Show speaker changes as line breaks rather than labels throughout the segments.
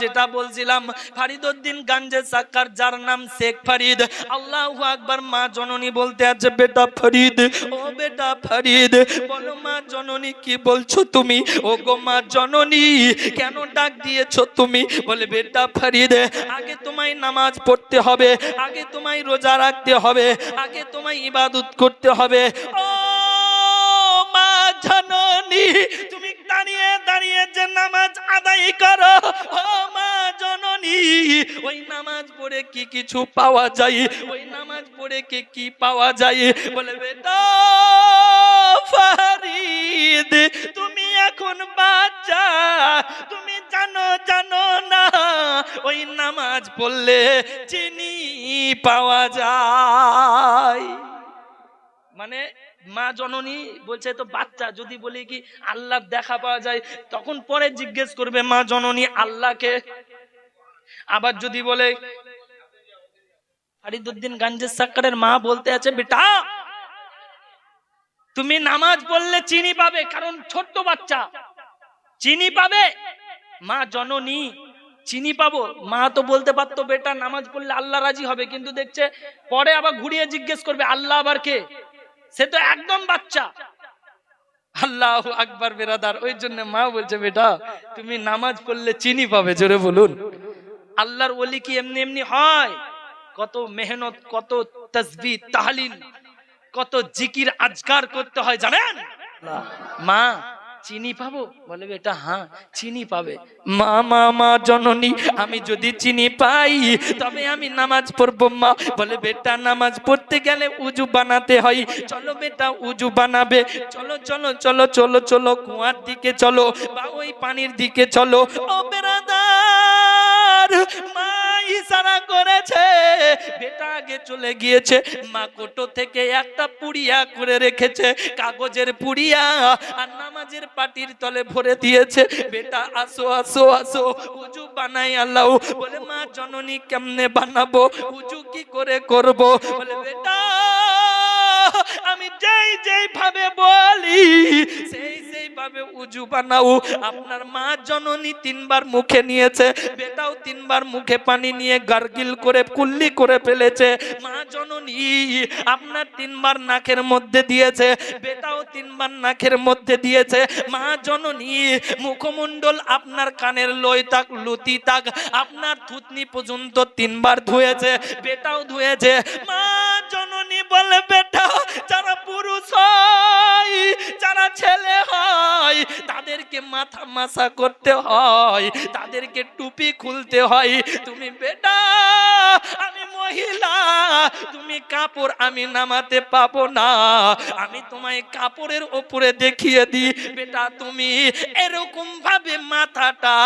যেটা বলছিলাম, ফারিদউদ্দিন গাঞ্জে সাক্কার, যার নাম শেখ ফারিদ। আল্লাহু আকবার, মা জননী বলতে আছে, বেটা ফরিদ, ও বেটা ফরিদ, বলো মা জননী, কি বলছো তুমি? ও গো মা জননী, কেন ডাক দিয়েছ তুমি? বলে, বেটা ফরিদ, আগে তোমায় নামাজ পড়তে হবে, আগে তোমায় রোজা রাখতে হবে, আগে তোমায় ইবাদত করতে হবে। ও জননী। তুমি দাঁড়িয়ে দাঁড়িয়ে যে নামাজ আদায় করো, ও মা জননী। ওই নামাজ পড়ে কি কিছু পাওয়া যায়? ওই নামাজ পড়ে কি কি পাওয়া যায়? বলে ফারিদ, তুমি এখন বাচ্চা। তুমি জানো জানো না, ওই নামাজ পড়লে চিনি পাওয়া যায়। মানে মা জননী বলছে তো বাচ্চা, যদি বলি কি আল্লাহ দেখা পাওয়া যায়, তখন পরে জিজ্ঞেস করবে মা জননী আল্লাহকে। আবার যদি বলে, ফারিদুদ্দিন গাঞ্জের সাক্কারের মা বলতে আছে, বেটা, তুমি নামাজ পড়লে চিনি পাবে, কারণ ছোট্ট বাচ্চা। চিনি পাবে? মা জননী, চিনি পাবো? মা তো বলতে পারতো, বেটা, নামাজ পড়লে আল্লাহ রাজি হবে। কিন্তু দেখছে, পরে আবার ঘুরিয়ে জিজ্ঞেস করবে, আল্লাহ আবার কে? সে তো একদম বাচ্চা। আল্লাহ আকবার বেরাদার, ওই জন্য মা বলছে, বেটা, তুমি নামাজ পড়লে চিনি পাবে, জোরে বলুন। আল্লাহর ওলি কি এমনি এমনি হয়? কত মেহনত, কত তসবি তাহলিন কত জিকির আজকার করতে হয়, জানেন? মা চিনি পাবো? বলে বেটা হ্যাঁ চিনি পাবে। মা মা মা, জননী, আমি যদি চিনি পাই, তবে আমি নামাজ পড়ব, মা। বলে বেটা, নামাজ পড়তে গেলে উজু বানাতে হয়। চলো বেটা, উজু বানাবে। চলো চলো চলো চলো চলো, কুয়ার দিকে চলো বা ওই পানির দিকে চলো। ও বেড়াদার মা ইশারা করেছে। বেটা আগে চলে গিয়েছে, মা কোটো থেকে একটা পুড়িয়া করে রেখেছে, কাগজের পুড়িয়া আর নামাজের পাটির তলে ভরে দিয়েছে। বেটা, আসো আসো আসো, উজু বানাই আল্লাহ। বলে, মা, জননী কেমনে বানাবো? উজু কি করে করব? বলে, বেটা, আমি যেই যেই ভাবে বলি সেই ভাবে উজু বানাও? আপনার মা জননী তিনবার মুখে নিয়েছে, বেটাও তিনবার মুখে পানি নিয়ে গার্গিল করে, কুল্লি করে ফেলেছে। মা জননী, আপনার তিনবার নাকের মধ্যে দিয়েছে, বেটাও তিনবার নাকের মধ্যে দিয়েছে। মা জননী, মুখমণ্ডল আপনার কানের লই তাক লুতি তাক আপনার থুতনি পর্যন্ত তিনবার ধুয়েছে, বেটাও ধুয়েছে। মা জননী বলে, বেটা, যারা পুরুষ হয়, যারা ছেলে হয় তাদেরকে মাথা মাসা করতে হয়, তাদেরকে টুপি খুলতে হয়। তুমি বেটা, আমি মহিলা, তুমি কাপড় আমি নামাতে পাবো না। আমি তোমায় কাপড়ের ওপরে দেখিয়ে দিই। বেটা, তুমি এরকম ভাবে মাথাটা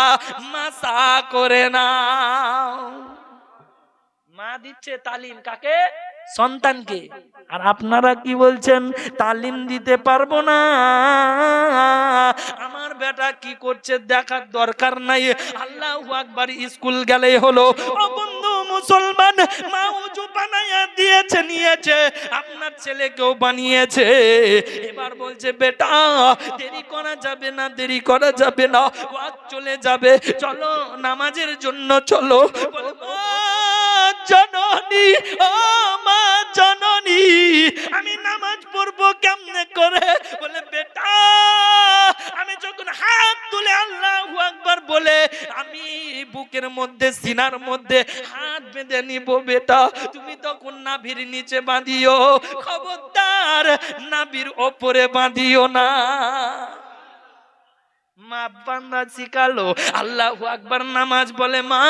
মাসা করে নাও। মা দিচ্ছে তালিম কাকে? সন্তানকে। আর আপনারা কি বলছেন? তালিম দিতে পারব না। আমার বেটা কি করছে দেখার দরকার নাই। আল্লাহ আকবার স্কুল গেলে হলো বন্ধু মুসলমান মা উজু বানাইয়া দিয়েছে নিয়েছে আপনার ছেলেকেও বানিয়েছে। এবার বলছে বেটা দেরি করা যাবে না দেরি করা যাবে না ওয়াজ চলে যাবে চলো নামাজের জন্য চলো। বলে, "মা জননী, ও মা জননী, আমি নামাজ পড়ব কেমনে করে? বলে, বেটা, আমি যখন হাত তুলে আল্লাহ আকবার বলে, আমি বুকের মধ্যে, সিনার মধ্যে হাত বেঁধে নিব, বেটা। তুমি তখন নাভির নিচে বাঁধিও, খবরদার নাভির ওপরে বাঁধিও না। মা বান্দা শিখালো। আল্লাহ আকবার নামাজ বলে, মা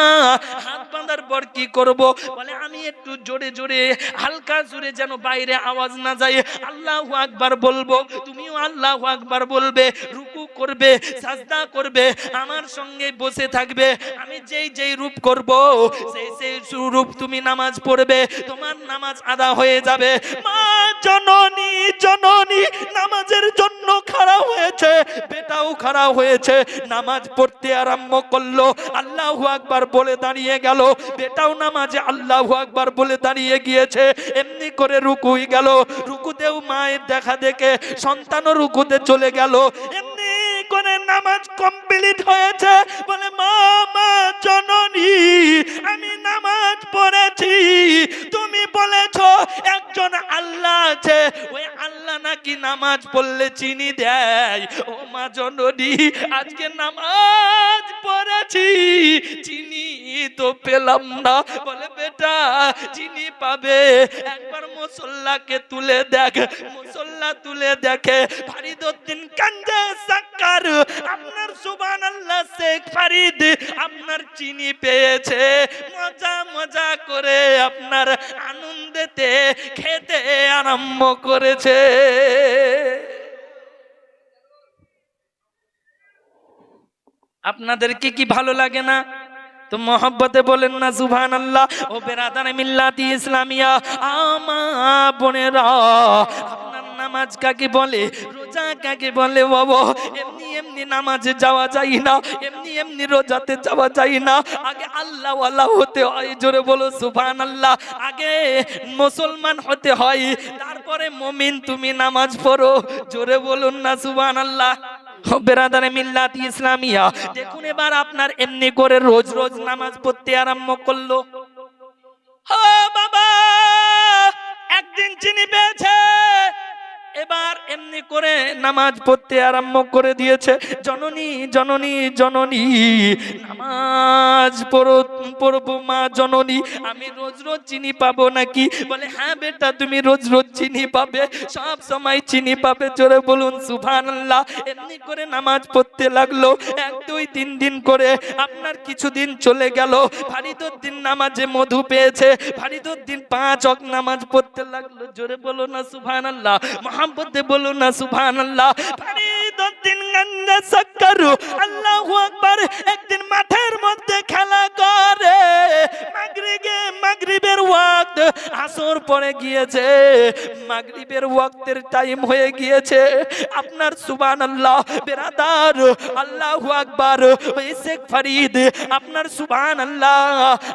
বাঁধার পর কি করব? বলে একটু জোরে জোরে, হালকা জোরে যেন বাইরে আওয়াজ না যায়। আল্লাহ আকবার বলব, তুমিও আল্লাহ আকবার বলবে, রুকু করবে, সাজদা করবে, আমার সঙ্গে বসে থাকবে, আমি যেই যেই রূপ করব, সেই সেই রূপ তুমি নামাজ পড়বে, তোমার নামাজ আদা হয়ে যাবে। মা জননী জননী, নামাজের জন্য খাড়া হয়েছে, বেটাও খাড়া হয়েছে, নামাজ পড়তে আরম্ভ করল, আল্লাহ আকবার বলে দাঁড়িয়ে গেল, বেটাও নামাজে আল্লাহ আকবার বলে দাঁড়িয়ে গিয়েছে, এমনি করে রুকুই গেল। রুকুতেও মায়ের দেখা দেখে সন্তানও রুকুতে চলে গেল। এমনি করে নামাজ কমপ্লিট হয়েছে। বলে, মা মা, জননী, আমি নামাজ পড়েছি। তুমি বলেছ একজন আল্লাহ আছে। ওই আল্লাহ নাকি নামাজ পড়লে চিনি দেয়। ও মা জননী, আজকে নামাজ পড়েছি। চিনি তো পেলাম না। বলে, বেটা, চিনি পাবে। একবার মুসল্লাকে তুলে দেখ। মুসল্লা তুলে দেখে ফারিদ উদ্দিন কান্দে সাক্কার আপনার সুবহানাল্লাহ শেখ ফারিদ, আপনার চিনি পেয়েছে। মজা মজা করে আপনার আনন্দেতে খেতে আরম্ভ করেছে। আপনাদেরকে কি কি ভালো লাগে না? তো মহব্বতে বলেন না সুভান আল্লাহ। ও বেরাদান মিল্লাতি ইসলামিয়া, আমা বোনেরা, আপনার নামাজ কাকে বলে? রোজা কাকে বলে, বাবা, এমনি এমনি নামাজে যাওয়া যায় না, এমনি এমনি রোজাতে যাওয়া যায় না। আগে আল্লাহ আল্লাহ হতে হয়, জোরে বলো সুভান আল্লাহ আগে মুসলমান হতে হয়, তারপরে মমিন, তুমি নামাজ পড়ো, জোরে বলুন না সুভান আল্লাহ বেরাদারে মিল্লাত ইসলামিয়া, দেখুন এবার আপনার এমনি করে রোজ রোজ নামাজ পড়তে আরম্ভ করল। বাবা, একদিন চিনি পেয়েছে এবার এমনি করে নামাজ পড়তে আরম্ভ করে দিয়েছে। জননী জননী জননী, নামাজ পড়ব মা জননী, আমি রোজ রোজ চিনি পাবো নাকি? বলে হ্যাঁ বেটা, তুমি রোজ রোজ চিনি পাবে, সব সময় চিনি পাবে, জোরে বলুন সুভান আল্লাহ এমনি করে নামাজ পড়তে লাগল, এক, দুই, তিন দিন করে আপনার কিছুদিন চলে গেল। ফারিদুদ্দিন নামাজে মধু পেয়েছে ফারিদুদ্দিন পাঁচ অক নামাজ পড়তে লাগল, জোরে বলো না সুভান আল্লাহ মোহাম্মদে বলো না সুভান আল্লাহ আল্লাহু একদিন মাঠের মধ্যে খেলা করে। মাগরিবে মাগরিবের ওয়াক্ত, আসর পড়ে গিয়েছে। মাগরিবের ওয়াক্তের টাইম হয়ে গিয়েছে। আপনার সুবহানাল্লাহ, বেরাদার, আল্লাহু আকবার, ওই শেখ ফরিদ, আপনার সুবহানাল্লাহ,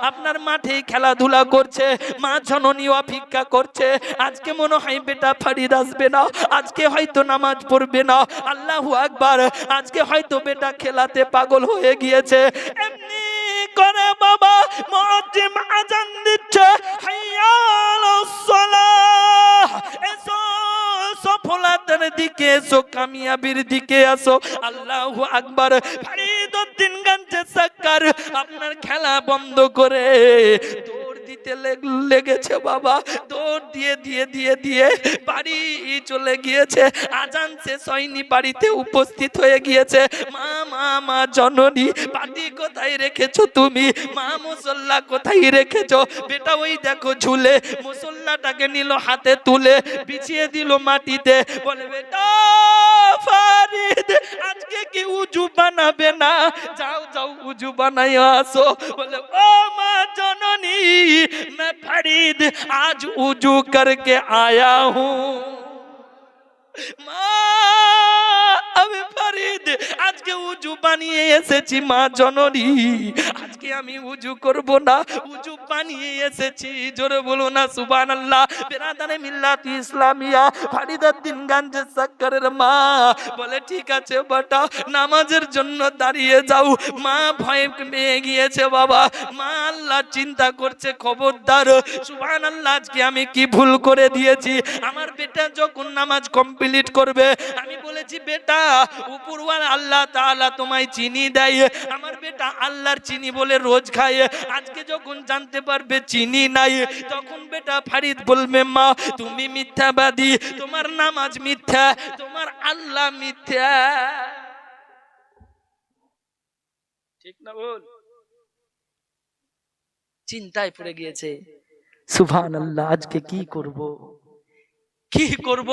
আপনার মাঠে খেলাধুলা করছে, মা জননী অপেক্ষা করছে। আজকে মনে হয় বেটা ফরিদ আসবে না। আজকে হয়তো নামাজ পড়বে না। আল্লাহ আকবার, আজকে হয়তো বেটা খেলাতে পাগল হয়ে গিয়েছে। এমনি করে বাবা মুয়াজ্জিম আজান দিচ্ছে। সফলতার দিকে এসো, কামিয়াবির দিকে আসো। আল্লাহু আকবার, ফরিদউদ্দিন গঞ্জে সাক্কার, আপনার খেলা বন্ধ করে। দিতে লেগেছে বাবা। দৌড় দিয়ে দিয়ে দিয়ে দিয়ে বাড়ি চলে গিয়েছে। আজান শেষ হয়নি, বাড়িতে উপস্থিত হয়ে গিয়েছে। মা মা মা, জননী পাতি কোথায় রেখেছো তুমি? মা, মুসল্লা কোথায় রেখেছো? বেটা, ওই দেখো ঝুলে মুসল্লাটাকে নিল হাতে তুলে, বিছিয়ে দিল মাটিতে। বলে, বেটা, ফারিদ, আজকে কি উজু বানাবে না? যাও যাও, উজু বানাই আসো। বলে, ও মা, জননী मैं फरीद आज उजू करके आया हूँ মা আমি ফরিদ আজকে উজু বানিয়ে এসেছি মা জননী আজকে আমি উজু করব না। উজু বানিয়ে এসেছি, জোরে বলো না সুবান আল্লাহ বেরাদানে মিল্লাত ইসলামিয়া ফারিদুদ্দিন গাঞ্জে সাক্কারের মা। বলে, ঠিক আছে বাটা, নামাজের জন্য দাঁড়িয়ে যাও। মা ভয় পেয়ে গিয়েছে বাবা। মা আল্লাহ চিন্তা করছে, খবরদার সুবহান আল্লাহ আজকে আমি কি ভুল করে দিয়েছি? আমার বেটা যখন নামাজ কমপ্লিট করবে, আমি বলেছি, বেটা, উপরওয়ালা আল্লাহ তাআলা তোমায় চিনি দেয়। আমার বেটা আল্লাহর চিনি বলে রোজ খায় আজকে যখন জানতে পারবে চিনি নাই, তখন বেটা ফারিদ বলবে, মা, তুমি মিথ্যাবাদী, তোমার নামাজ মিথ্যা, তোমার আল্লাহ মিথ্যা। ঠিক না বল চিন্তায় পড়ে গিয়েছে সুভান আল্লাহ আজকে কি করব? কি করব?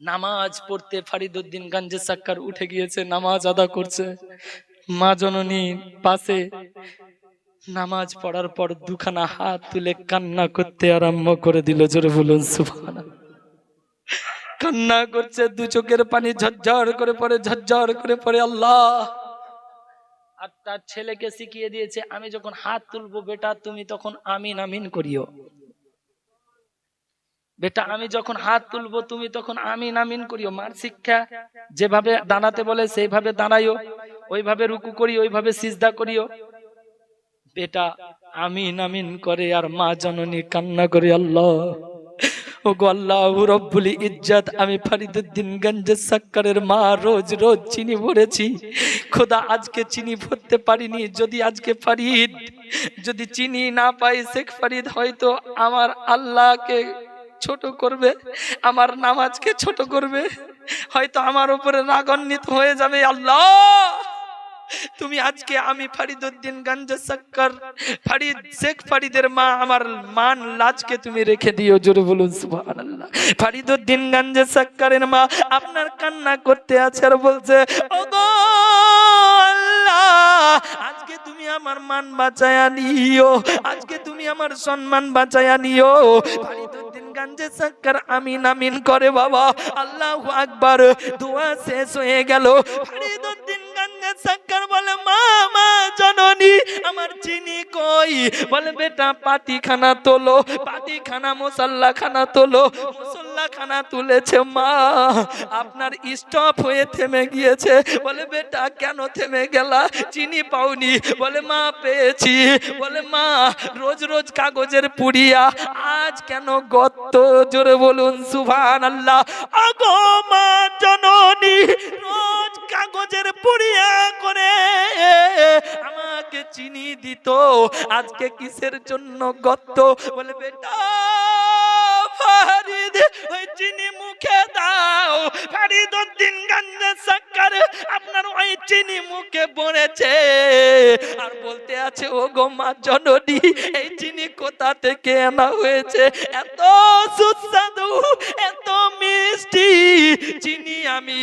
নামাজ পড়তে ফারিদুদ্দিন গঞ্জে সাক্কার উঠে গিয়েছে, নামাজ আদা করছে। মা জননী পাশে নামাজ পড়ার পর দুখানা হাত তুলে কান্না করতে আরম্ভ করে দিল। জোরে বলুন সুভান কান্না করছে, দু চোখের পানি ঝরঝর করে পড়ে, ঝরঝর করে পড়ে, আল্লাহ। আর তার ছেলেকে শিখিয়ে দিয়েছে, আমি যখন হাত তুলবো বেটা, তুমি তখন আমিন আমিন করিও। বেটা, আমি যখন হাত তুলবো, তুমি তখন আমিন আমিন করিও। মার শিক্ষা যেভাবে দাঁড়াতে বলে, সেইভাবে দাঁড়াইও। ওইভাবে রুকু করি, ওইভাবে সিজদা করিও। বেটা, আমিন আমিন করে আর মা জননী কান্না করে আল্লাহ। ও গো আল্লাহ রব্বুল ইজ্জত, আমি ফরিদুদ্দিন গঞ্জে সাক্কারের মা রোজ রোজ চিনি ভরেছি। খোদা আজকে চিনি ভরতে পারিনি, যদি আজকে ফরিদ, যদি চিনি না পাই, শেখ ফরিদ হয়তো আমার আল্লাহকে ছোট করবে, আমার নামাজকে ছোট করবে। হয়তো আমার উপরে রাগান্বিত হয়ে যাবে আল্লাহ। তুমি আজকে আমি ফরিদুদ্দিন গঞ্জ সাক্কর ফরিদ শেখ ফরিদের মা, আমার মান লাজকে তুমি রেখে দিও, জোরে বলুন, সুবহানাল্লাহ। ফরিদুদ্দিন গঞ্জ সাক্করের মা আপনার কান্না করতে আছে আর বলছে, ওগো আজকে তুমি আমার মান বাঁচায়া নিও, আজকে তুমি আমার সম্মান বাঁচায়া নিও। ফরিদুদ্দিন গঞ্জে সাক্কর আমিন আমিন করে, বাবা, আল্লাহু আকবার, দোয়া শেষ হয়ে গেল। ফরিদুদ্দিন চিনি কই? বলে মা। আপনার স্টপ হয়ে থেমে গিয়েছে। বলে, বেটা, কেন থেমে গেলা? চিনি পাওনি। বলে, মা, পেয়েছি। বলে, মা, রোজ রোজ কাগজের পুড়িয়া, আজ কেন গত্ত জোরে বলুন সুভান আল্লাহ আগো মা জননী, রোজ কাগজের পুড়িয়া করে আমাকে চিনি দিত। আজকে কিসের জন্য গত্ত? বলে, বেটা ওই চিনি মুখে দাও। আপনার ওই চিনি মুখে আর বলতে আছে ও গো মা, জননী, এই চিনি কোথা থেকে আনা হয়েছে? এত সুস্বাদু, এত মিষ্টি, চিনি আমি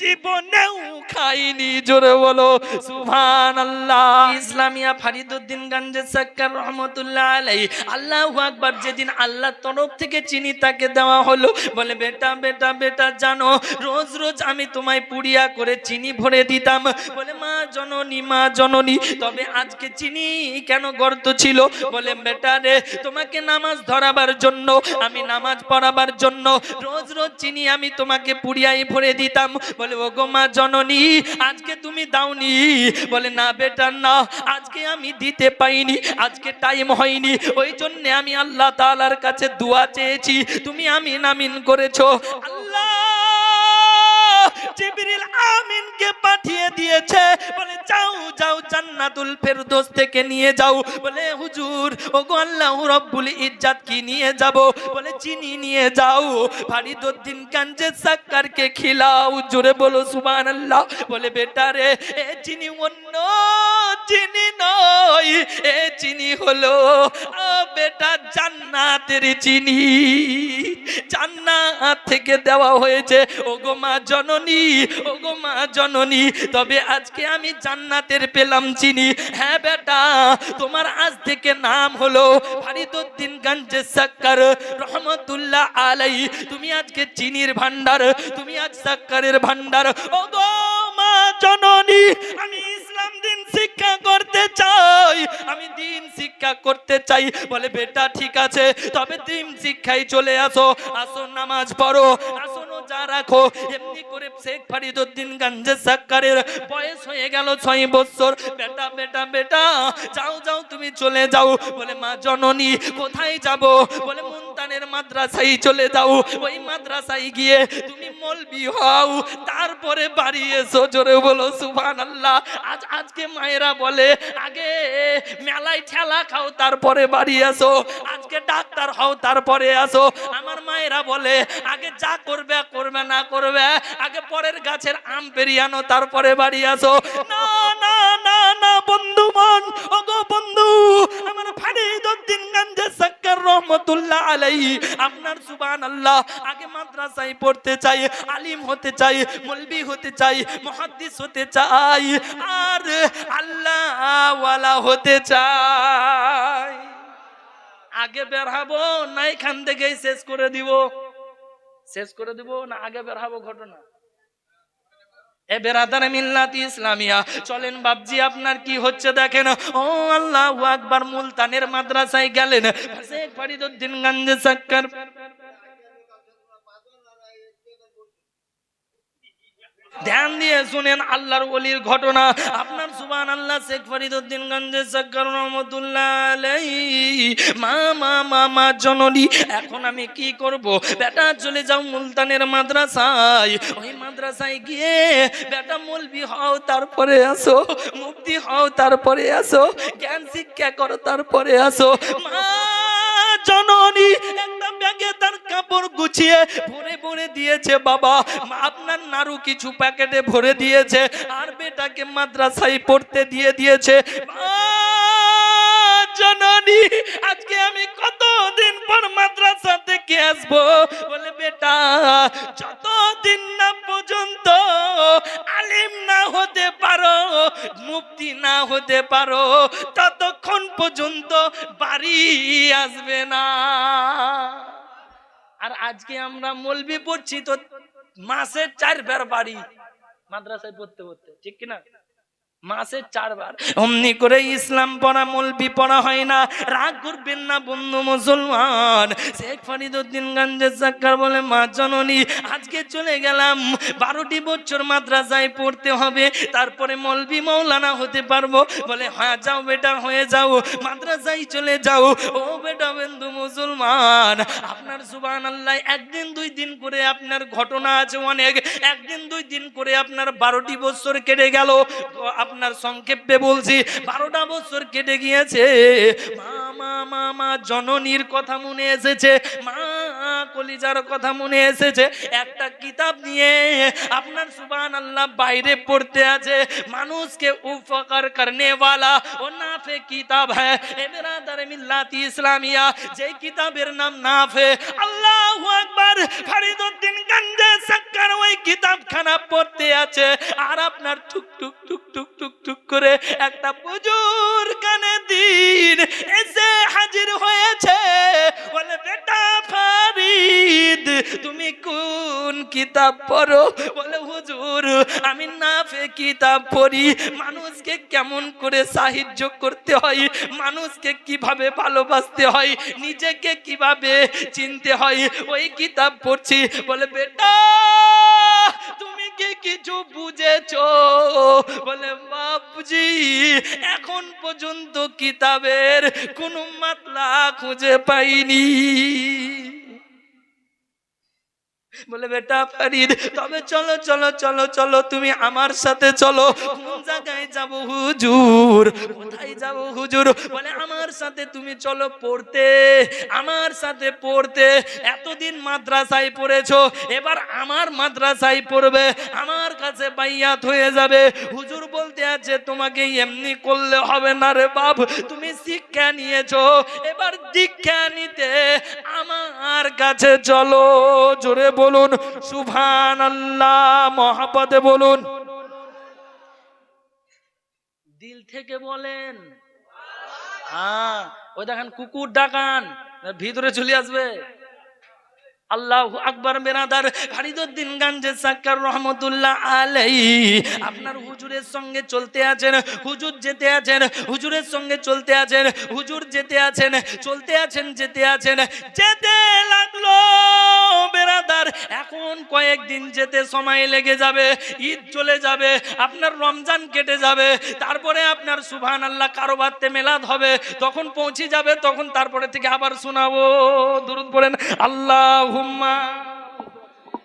জীবনেও খাইনি। জোরে বলো সুভান আল্লাহ ইসলামিয়া ফারিদুদ্দিন গঞ্জে সাক্কার রহমতুল্লাহ আলাই আল্লাহ আকবার, যেদিন আল্লাহর তরফ থেকে চিনি তাকে দেওয়া হলো, বলে, বেটা বেটা বেটা, জানো, রোজ রোজ আমি তোমায় পুড়িয়া করে চিনি ভরে দিতাম। বলে, মা, জননী মা, জননী, তবে আজকে চিনি কেন গর্ত ছিল? বলে, বেটা রে তোমাকে নামাজ ধরাবার জন্য, আমি নামাজ পড়াবার জন্য, রোজ রোজ চিনি আমি তোমাকে পুড়িয়াই ভরে দিতাম। বলে ও গো মা জননী, আজকে তুমি দাওনি। বলে, না বেটা, না, আজকে আমি দিতে পাইনি, আজকে টাইম হয়নি। ওই জন্য আমি আল্লাহ তাআলার কাছে দোয়া চেয়েছি, তুমি আমিন আমিন করেছ। আল্লাহ! জিবরিল আমিনকে পাঠিয়ে দিয়েছে। বলে, যাও যাও, জান্নাতুল ফেরদৌস থেকে নিয়ে যাও। বলে, হুজুর, ওগো আল্লাহ রব্বুল ইজ্জাত কি নিয়ে যাব? বলে, চিনি নিয়ে যাও। ফারিদউদ্দিন কাঞ্জে সাক্কারকে খিলাও। জোরে বলো, সুবহানাল্লাহ। বলে বেটা রে এ চিনি অন্য চিনি নয়, এ চিনি হলো বেটা জান্নাতের চিনি। জান্নাত থেকে দেওয়া হয়েছে, ওগো মা জননী, ওগো মা জননী, তবে আজকে আমি জান্নাতের পেলাম চিনি। হ্যাঁ বেটা, তোমার আজ থেকে নাম হলো ফারিদউদ্দিন গঞ্জে সাক্কার রহমতুল্লাহ আলাই তুমি আজকে চিনির ভান্ডার তুমি আজ সাক্কারের ভান্ডার ওগো মা জননী, আমি ইসলাম দিন শিক্ষা করতে চাই। আমি দিন শিক্ষা করতে চাই। বলে, বেটা, ঠিক আছে, তবে দিন শিক্ষায় চলে আসো আসো, নামাজ পড়ো, আসো, রোজা রাখো। এমনি করে শেখ ফরিদউদ্দিন গঞ্জে সাক্কারের বয়স হয়ে গেল ছয় বছর। বেটা বেটা বেটা, যাও যাও, তুমি চলে যাও। বলে, মা জননী, কোথায় যাব? বলে মুন্তানের মাদ্রাসায় চলে যাও। ওই মাদ্রাসায় গিয়ে তুমি মলবি হও, তারপরে বাড়ি এসো। জোরে বলো সুভান আল্লাহ আজ, আজকে মায়েরা বলে, আগে মেলায় ঠেলা খাও, তারপরে বাড়ি আসো আজকে ডাক্তার হও, তারপরে আসো। আমার মায়েরা বলে, আগে যা করবে করবে না করবে, আগে পরের গাছের আম পেরিয়ে আনো, তারপরে বাড়ি আসো। না না না না, বন্ধু মন, ওগো বন্ধু, আমার ফারিদউদ্দিন গঞ্জে সাক্কার রহমতুল্লাহ আলাইহি, আপনার সুবহান আল্লাহ আগে মাদ্রাসায় পড়তে চাই, আলিম হতে চাই, মলবি হতে চাই, মুহাদ্দিস হতে চাই, আর আল্লাহওয়ালা হতে চাই। আগে বের হব না এখান থেকেই শেষ করে দিব। শেষ করে দিব না আগে বের হব ঘটনা। এ বেরাদার মিল্লাত ইসলামিয়া, চলেন বাবজি আপনার কি হচ্ছে দেখেন? ও আল্লাহ আকবার, মুলতানের মাদ্রাসায় গেলেন। শেখ ফরিদউদ্দিন গঞ্জে সাক্কার। ধ্যান দিয়ে শুনেন আল্লাহর অলির ঘটনা। আপনার সুবান আল্লাহ শেখ ফরিদুদ্দিন গঞ্জে সাক্কার রহমতুল্লাহ মা মা মা মা, জননী, এখন আমি কি করব? বেটা, চলে যাও মুলতানের মাদ্রাসায়। ওই মাদ্রাসায় গিয়ে বেটা মলবি হও, তারপরে আসো। মুক্তি হও, তারপরে আসো। জ্ঞান শিক্ষা করো, তারপরে আসো। মা, জননী, একটা ব্যাগে তার কাপড় গুছিয়ে ভরে দিয়েছে বাবা। আপনার নাড়ু কিছু প্যাকেটে ভরে দিয়েছে, আর বেটাকে মাদ্রাসায় পড়তে দিয়ে দিয়েছে। জননী, আজকে আমি কতদিন পর মাদ্রাসা থেকে আসব? বলে, বেটা, যতদিন না পর্যন্ত আলিম না হতে পারো মুক্তি না হতে পারো, ততক্ষণ পর্যন্ত বাড়ি আসবে না। আর আজকে আমরা মলবি পড়ছি তো মাসে চারবার বাড়ি। মাদ্রাসায় পড়তে পড়তে ঠিক কিনা? মাসে চারবার। অমনি করে ইসলাম পড়া মলবি পড়া হয় না। রাগ করবেন না, বন্ধু মুসলমান। শেখ ফরিদুদ্দিন গঞ্জে সাক্কার বলে, মা জননী, আজকে চলে গেলাম। বারোটি বছর মাদ্রাসায় পড়তে হবে। তারপরে মলবি মৌলানা হতে পারব। বলে হ্যাঁ যাও বেটা, হয়ে যাও। মাদ্রাসায় চলে যাও। ও বেটা বন্ধু মুসলমান, আপনার সুবান আল্লাহ একদিন দুই দিন করে আপনার ঘটনা আছে অনেক। একদিন দুই দিন করে আপনার বারোটি বছর কেটে গেল। আপনার সংক্ষেপে বলছি, বারোটা বছর কেটে গিয়েছে। মা মা মা মা, জননীর কথা মনে এসেছে। মা কলিজার কথা মনে এসেছে, একটা কিতাব নিয়ে আপনার সুবান আল্লাহ বাইরে পড়তে আছে, মানুষকে উপকার করনে वाला ও নাফে কিতাব হ্যাঁ মিল্লাতি ইসলামিয়া যে কিতাবের নাম নাফে, আল্লাহু আকবার ওই কিতাবখানা পড়তে আছে, আর আপনার টুক টুক টুক টুক টুক টুক করে একটা কানে দিন, এসে হাজির হয়েছে, বলে, বেটা ফারিদ তুমি কোন কিতাব পড়ো? বলে হুজুর, আমি নাফে কিতাব পড়ি। মানুষকে কেমন করে সাহায্য করতে হয়? মানুষকে কীভাবে ভালোবাসতে হয়? নিজেকে কীভাবে চিনতে হয়? ওই কিতাব পড়ছি। বলে, বেটা, তুমি কি কিছু বুঝেছ? বলে, বাপজি, এখন পর্যন্ত কিতাবের কোনো মাতলা খুঁজে পাইনি। বলে বেটা ফরিদ তবে চলো চলো চলো চলো তুমি আমার সাথে চলো। জায়গায় যাব হুজুর, কোথায় যাব হুজুর? বলে, আমার সাথে তুমি চলো পড়তে, আমার সাথে পড়তে। এতদিন মাদ্রাসায় পড়েছো, এবার আমার মাদ্রাসায় পড়বে, আমার কাছে বাইয়াত হয়ে যাবে। হুজুর বলতে আছে, তোমাকে এমনি করলে হবে না রে বাপ, তুমি শিক্ষা নিয়েছো, এবার দীক্ষা নিতে আমার কাছে চলো। জোরে বলুন সুভান আল্লাহ মহাপদে বলুন। দিল থেকে বলেন। হ্যাঁ ওই দেখেন কুকুর ডাকান ভিতরে চলে আসবে। আল্লাহ আকবর বেরাদার ফারিদুদ্দিন গাঞ্জে সাক্কার রহমতুল্লাহ আলাই আপনার হুজুরের সঙ্গে চলতে আছেন, হুজুর যেতে আছেন, হুজুরের সঙ্গে চলতে আছেন, হুজুর যেতে আছেন, চলতে আছেন, যেতে আছেন, যেতে লাগল বেরাদার এখন কয়েকদিন যেতে সময় লেগে যাবে, ঈদ চলে যাবে, আপনার রমজান কেটে যাবে, তারপরে আপনার সুভান আল্লাহ কারোবারতে মেলাদ হবে তখন পৌঁছে যাবে তখন তারপরে থেকে আবার শোনাবো। দুরুদ পড়েন, আল্লাহ اللهم